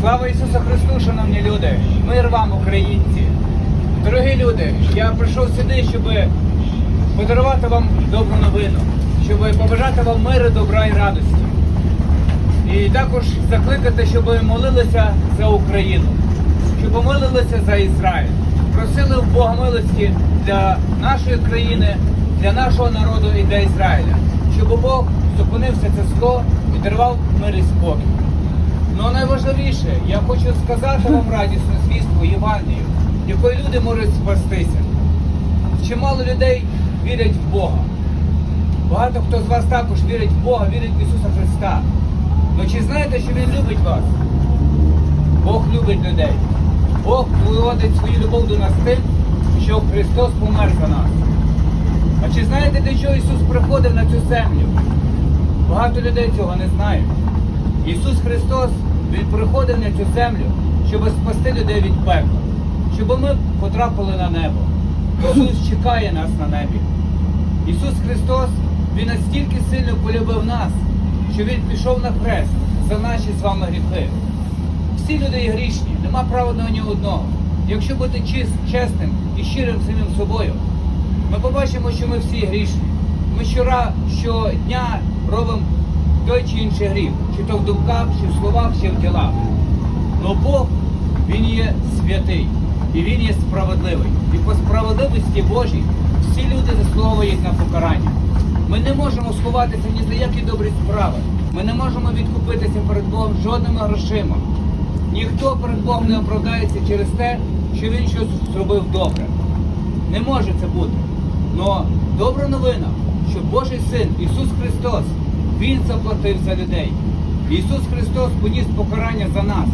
Слава Ісусу Христу, шановні люди! Мир вам, українці! Дорогі люди, я прийшов сюди, щоб подарувати вам добру новину, щоб побажати вам миру, добра і радості. І також закликати, щоб ви молилися за Україну, щоб молилися за Ізраїль, просили в Бога милості для нашої країни, для нашого народу і для Ізраїля, щоб Бог зупинився це зло і дарував мир і спокій. Ну найважливіше, я хочу сказати вам радісну звістку Євангелію, якою люди можуть спастися. Чимало людей вірять в Бога. Багато хто з вас також вірить в Бога, вірить в Ісуса Христа. Ну чи знаєте, що Він любить вас? Бог любить людей. Бог виводить свою любов до нас тим, що Христос помер за нас. А чи знаєте, для чого Ісус приходив на цю землю? Багато людей цього не знають. Ісус Христос, Він приходив на цю землю, щоб спасти людей від пекла, щоб ми потрапили на небо. Ісус чекає нас на небі. Ісус Христос, Він настільки сильно полюбив нас, що Він пішов на хрест за наші з вами гріхи. Всі люди є грішні, нема праведного ні одного. Якщо бути чист, чесним і щирим самим собою, ми побачимо, що ми всі грішні. Ми щора, щодня робимо той чи інший гріх, чи то в думках, чи в словах, чи в ділах. Но Бог, Він є святий і Він є справедливий. І по справедливості Божій всі люди заслуговують на покарання. Ми не можемо сховатися ні за які добрі справи. Ми не можемо відкупитися перед Богом жодними грошима. Ніхто перед Богом не оправдається через те, що він щось зробив добре. Не може це бути. Но добра новина, що Божий Син Ісус Христос, Він заплатив за людей. Ісус Христос поніс покарання за нас,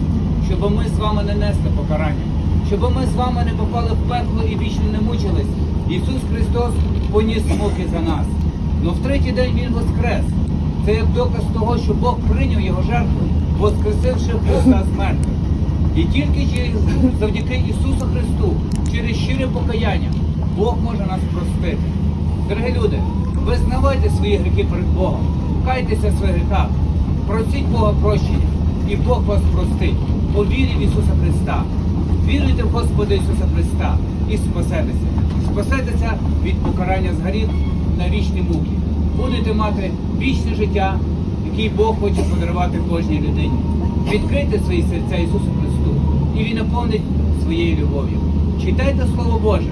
щоб ми з вами не несли покарання, щоб ми з вами не попали в пекло і вічно не мучились. Ісус Христос поніс муки за нас. Но в третій день Він воскрес. Це як доказ того, що Бог прийняв його жертву, воскресивши Христа з мертвих. І тільки завдяки Ісусу Христу, через щире покаяння, Бог може нас простити. Дорогі люди, визнавайте свої гріхи перед Богом, кайтеся в своїх гріхах, просіть Бога прощення, і Бог вас простить по в Ісуса Христа. Віруйте в Господа Ісуса Христа і спасетеся. Спасетеся від покарання з гріх на вічні муки. Будете мати вічне життя, який Бог хоче подарувати кожній людині. Відкрийте свої серця Ісусу Христу, і Він наповнить своєю любов'ю. Читайте Слово Боже,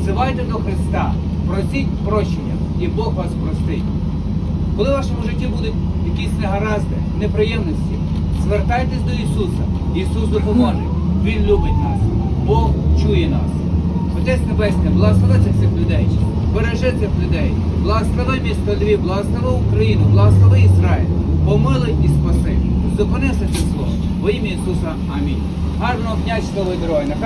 взивайте до Христа, просіть прощення, і Бог вас простить. Коли в вашому житті будуть якісь негаразди, неприємності, звертайтесь до Ісуса. Ісус допоможе. Він любить нас. Бог чує нас. Отець Небесний, благослови цих людей, бережи цих людей, благослови місто Львів, благослови Україну, благослови Ізраїль, помилуй і спаси. Зупинися це зло. Во ім'я Ісуса. Амінь. Гарного дня, чудової дороги.